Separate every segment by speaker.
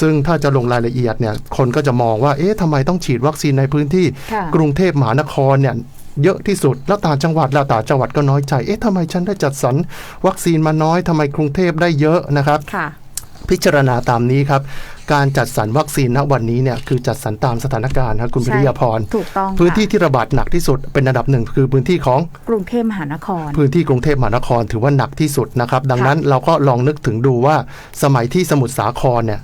Speaker 1: ซึ่งถ้าจะลงรายละเอียดเนี่ยคนก็จะมองว่าเอ๊ะทำไมต้องฉีดวัคซีนในพื้นที่
Speaker 2: ค่ะ
Speaker 1: กรุงเทพมหานครเนี่ยเยอะที่สุด แล้วต่างจังหวัดแล้วต่างจังหวัดก็น้อยใจ เอ๊ะทำไมฉันได้จัดสรรวัคซีนมาน้อยทำไมกรุงเทพได้เยอะนะครับ
Speaker 2: ค่ะ
Speaker 1: พิจารณาตามนี้ครับ การจัดสรรวัคซีนณวันนี้เนี่ยคือจัดสรรตามสถานการณ์ครับคุณ
Speaker 2: ใช่
Speaker 1: พิริยาพร
Speaker 2: ถูกต้อง
Speaker 1: พื้นที่
Speaker 2: ค่ะ
Speaker 1: ที่ระบาดหนักที่สุดเป็นอันดับหนึ่งคือพื้นที่ของ
Speaker 2: กรุงเทพมหานคร
Speaker 1: พื้นที่กรุงเทพมหานครถือว่าหนักที่สุดนะครับ ดังนั้นเราก็ลองนึกถึงดูว่าสมัยที่สมุทรสาครเนี่ย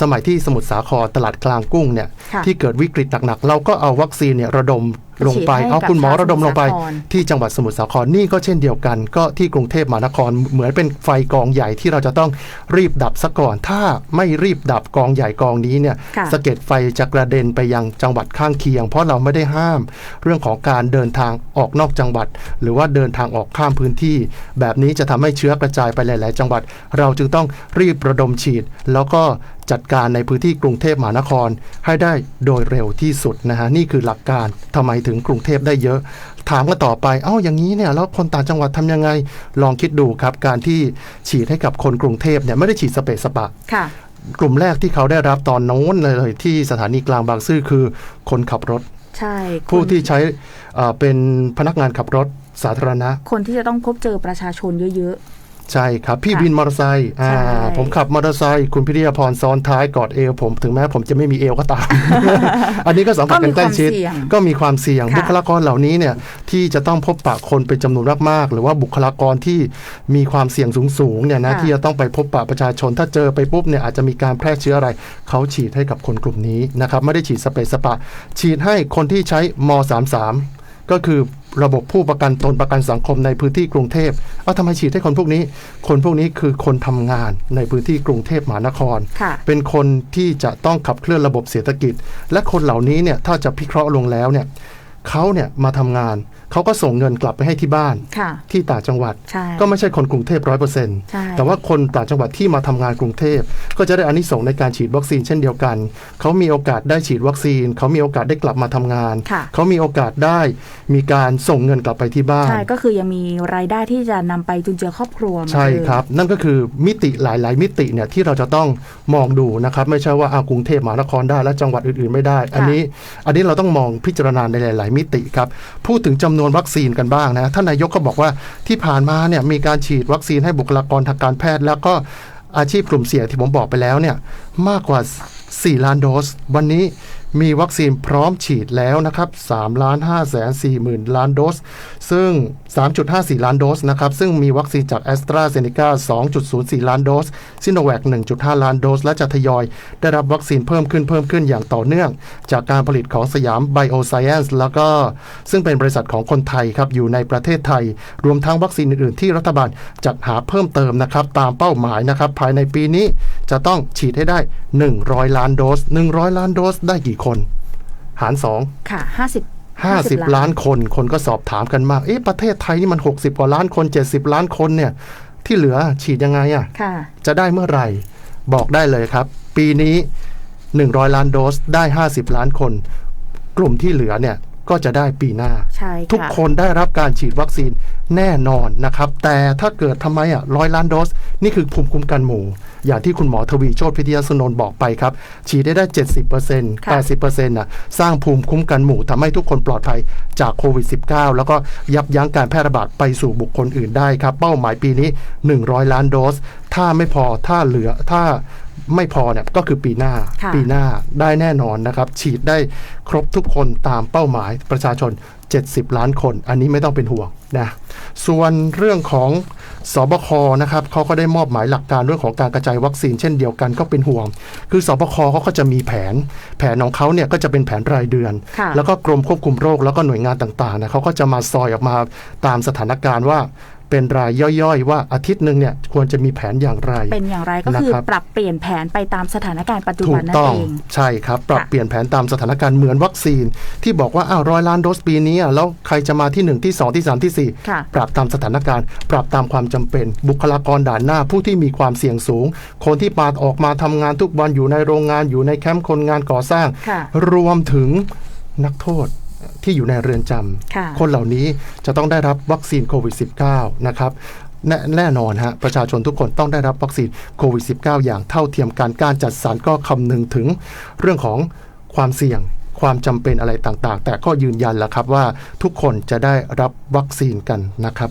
Speaker 1: สมัยที่สมุทรสาครตลาดกลางกุ้งเนี่ย
Speaker 2: ค่ะ
Speaker 1: ที่เกิดวิกฤตหนักๆ เราก็เอาวัคซีนเนี่ยระดมลงไป
Speaker 2: ฉีดให้
Speaker 1: เอาคุณหมอ
Speaker 2: กับ
Speaker 1: ระดมลงไป
Speaker 2: สมุทรสาคร
Speaker 1: ที่จังหวัดสมุทรสาครนี่ก็เช่นเดียวกัน ก็ที่กรุงเทพมหานครเหมือนเป็นไฟกองใหญ่ที่เราจะต้องรีบดับซะก่อน ถ้าไม่รีบดับกองใหญ่กองนี้เนี่ย
Speaker 2: ค่ะ
Speaker 1: สะเก็ดไฟจะกระเด็นไปยังจังหวัดข้างเคียง เพราะเราไม่ได้ห้าม เรื่องของการเดินทางออกนอกจังหวัด หรือว่าเดินทางออกข้ามพื้นที่ แบบนี้จะทำให้เชื้อกระจายไปหลาย ๆ จังหวัด เราจึงต้องรีบระดมฉีด แล้วก็ จัดการในพื้นที่กรุงเทพมหานครให้ได้โดยเร็วที่สุดนะฮะนี่คือหลักการทำไมถึงกรุงเทพได้เยอะ ถามกันต่อไปเอ้าอย่างนี้เนี่ยแล้วคนต่างจังหวัดทำยังไงลองคิดดูครับ การที่ฉีดให้กับคนกรุงเทพเนี่ยไม่ได้ฉีดสเปซสปะ
Speaker 2: ค่ะ
Speaker 1: กลุ่มแรกที่เขาได้รับตอนโน้นเลยที่สถานีกลางบางซื่อคือคนขับรถ
Speaker 2: ใช่
Speaker 1: ผู้
Speaker 2: คน
Speaker 1: ที่ใช้เอ่อเป็นพนักงานขับรถสาธารณะ
Speaker 2: คนที่จะต้องพบเจอประชาชนเยอะ
Speaker 1: ใช่ครับ พี่
Speaker 2: ค่ะ
Speaker 1: วินมอเตอร์ไซค์อ่า
Speaker 2: ใช่
Speaker 1: ผมขับมอเตอร์ไซค์คุณพิริยาพรซ้อนท้ายกอดเอวผมถึงแม้ผมจะไม่มีเอวก็ตาม อันนี้ก็สัมผัสกันใกล้ชิด ก็มีความเสี่ยง
Speaker 2: ค่ะ
Speaker 1: บุคลากรเหล่านี้เนี่ยที่จะต้องพบปะคนเป็นจำนวนมากๆหรือว่าบุคลากรที่มีความเสี่ยงสูงๆเนี่ยนะ
Speaker 2: ค่ะ
Speaker 1: ที่จะต้องไปพบปะประชาชน ถ้าเจอไปปุ๊บเนี่ยอาจจะมีการแพร่เชื้ออะไรเขาฉีดให้กับคนกลุ่มนี้นะครับไม่ได้ฉีดสเปซสปะ ฉีดให้คนที่ใช้ม 33 ก็คือ ระบบผู้ประกันตนประกันสังคมในพื้นที่กรุงเทพเอาทำไมฉีดให้คนพวกนี้ คนพวกนี้คือคนทำงานในพื้นที่กรุงเทพมหานคร
Speaker 2: ๆค่ะ
Speaker 1: เป็นคนที่จะต้องขับเคลื่อนระบบเศรษฐกิจ และคนเหล่านี้เนี่ยถ้าจะพิเคราะห์ลงแล้วเนี่ยเขาเนี่ยมาทำงาน เขาก็ส่งเงินกลับไปให้ที่บ้าน
Speaker 2: ค่ะ
Speaker 1: ที่ต่างจังหวัด
Speaker 2: ใช่
Speaker 1: ก็ไม่ใช่คนกรุงเทพร้อยเปอร์เซ็นต์
Speaker 2: ใช่
Speaker 1: แต่ว่าคนต่างจังหวัดที่มาทำงานกรุงเทพ ก็จะได้อานิสงส์ในการฉีดวัคซีนเช่นเดียวกัน เขามีโอกาสได้ฉีดวัคซีน เขามีโอกาสได้กลับมาทำงาน
Speaker 2: ค่ะ
Speaker 1: เขามีโอกาสได้มีการส่งเงินกลับไปที่บ้าน
Speaker 2: ใช่ ก็คือยังมีรายได้ที่จะนำไปจุนเจือครอบครัวเหมือน
Speaker 1: ใช่
Speaker 2: เดิม
Speaker 1: ครับ นั่นก็คือมิติหลาย ๆ มิติเนี่ยที่เราจะต้องมองดูนะครับ ไม่ใช่ว่าอากรุงเทพมหานครได้และจังหวัดอื่น ๆ ไม่ได้ อันนี้ อันนี้เราต้องมองพิจารณาในหลาย ๆ มิติครับ พูดถึงจำนวนวัคซีนกันบ้างนะท่านนายกก็บอกว่าที่ผ่านมาเนี่ยมีการฉีดวัคซีนให้บุคลากรทางการแพทย์ แล้วก็อาชีพกลุ่มเสี่ยงที่ผมบอกไปแล้วเนี่ยมากกว่า 4 ล้านโดส วันนี้ มีวัคซีนพร้อมฉีดแล้วนะครับ3ล้าน5แสน4หมื่นล้านโดส ซึ่ง 3.54 ล้านโดสนะครับ ซึ่งมีวัคซีนจากแอสตราเซเนกา2.04 ล้านโดสซิโนแวค1.5 ล้านโดส และจะทยอย ได้รับวัคซีนเพิ่มขึ้นเพิ่มขึ้นอย่างต่อเนื่อง จากการผลิตของสยามไบโอไซเอนซ์แล้วก็ซึ่งเป็นบริษัทของคนไทยครับ อยู่ในประเทศไทย รวมทั้งวัคซีนอื่นๆ ที่รัฐบาลจัดหาเพิ่มเติมนะครับตามเป้าหมายนะครับภายในปีนี้จะต้องฉีดให้ได้ 100 ล้านโดส 100 ล้านโดสได้กี่คน หาร 2
Speaker 2: ค่ะห้าสิบ
Speaker 1: 50 ล้านคน คนก็สอบถามกันมาก เอ๊ะ ประเทศไทยนี่มัน 60 กว่าล้านคน 70 ล้านคนเนี่ย ที่เหลือฉีดยังไงอะ่ะ
Speaker 2: ค่ะ
Speaker 1: จะได้เมื่อไหร่ บอกได้เลยครับ ปีนี้ 100 ล้านโดสได้ 50 ล้านคน กลุ่มที่เหลือเนี่ย ก็จะได้ปีหน้า
Speaker 2: ใช่ะ
Speaker 1: ทุกคนได้รับการฉีดวัคซีนแน่นอนนะครับ แต่ถ้าเกิดทำไมอะร้อยล้านโดส นี่คือภูมิคุ้มกันหมู่ อย่างที่คุณหมอทวีโชติพิทยาสนนท์บอกไปครับ ฉีดได้ได้ 70%
Speaker 2: ค่ะ
Speaker 1: 80%น่ะสร้างภูมิคุ้มกันหมู่ทำให้ทุกคนปลอดภัยจากโควิด -19 แล้วก็ยับยั้งการแพร่ระบาดไปสู่บุคคลอื่นได้ครับ เป้าหมายปีนี้ 100 ล้านโดส ถ้าไม่พอถ้าเหลือถ้า ไม่พอเนี่ยก็คือปีหน้า
Speaker 2: ค่ะ
Speaker 1: ปีหน้าได้แน่นอนนะครับ ฉีดได้ครบทุกคนตามเป้าหมายประชาชน 70 ล้านคน อันนี้ไม่ต้องเป็นห่วงนะส่วนเรื่องของสบคนะครับเขาก็ได้มอบหมายหลักการเรื่องของการกระจายวัคซีนเช่นเดียวกันก็เป็นห่วง คือสบคเขาก็จะมีแผน แผนของเขาเนี่ยก็จะเป็นแผนรายเดือน
Speaker 2: ค่ะ
Speaker 1: แล้วก็กรมควบคุมโรคแล้วก็หน่วยงานต่างๆนะเขาก็จะมาซอยออกมาตามสถานการณ์ว่า เป็นรายย่อยๆ ว่าอาทิตย์หนึ่งเนี่ยควรจะมีแผนอย่างไร
Speaker 2: เป็นอย่างไรก็คือ
Speaker 1: นะครับ
Speaker 2: ปรับเปลี่ยนแผนไปตามสถานการณ์ปัจจุ
Speaker 1: ถู
Speaker 2: บัน
Speaker 1: ก
Speaker 2: นั่น
Speaker 1: ต้อง
Speaker 2: เอง
Speaker 1: ใช่ครับ ปรับ
Speaker 2: ค่ะ
Speaker 1: เปลี่ยนแผนตามสถานการณ์เหมือนวัคซีน ที่บอกว่าอ้าวร้อยล้านโดสปีนี้อะแล้วใครจะมาที่ 1 ที่ 2 ที่ 3 ที่4
Speaker 2: ค่ะ
Speaker 1: ปรับตามสถานการณ์ ปรับตามความจำเป็น บุคลากรด่านหน้าผู้ที่มีความเสี่ยงสูง คนที่มาออกมาทำงานทุกวันอยู่ในโรงงานอยู่ในแคมป์คนงานก่อสร้าง
Speaker 2: ค่ะ
Speaker 1: รวมถึงนักโทษ ที่อยู่ในเรือนจำ
Speaker 2: ค่ะ
Speaker 1: คนเหล่านี้จะต้องได้รับวัคซีนโควิด -19 นะครับแน่แน่นอนฮะประชาชนทุกคนต้องได้รับวัคซีนโควิด -19 อย่างเท่าเทียมกันการจัดสรรก็คำนึงถึงเรื่องของความเสี่ยงความจำเป็นอะไรต่างๆ แต่ก็ยืนยันแล้วครับว่าทุกคนจะได้รับวัคซีนกันนะครับ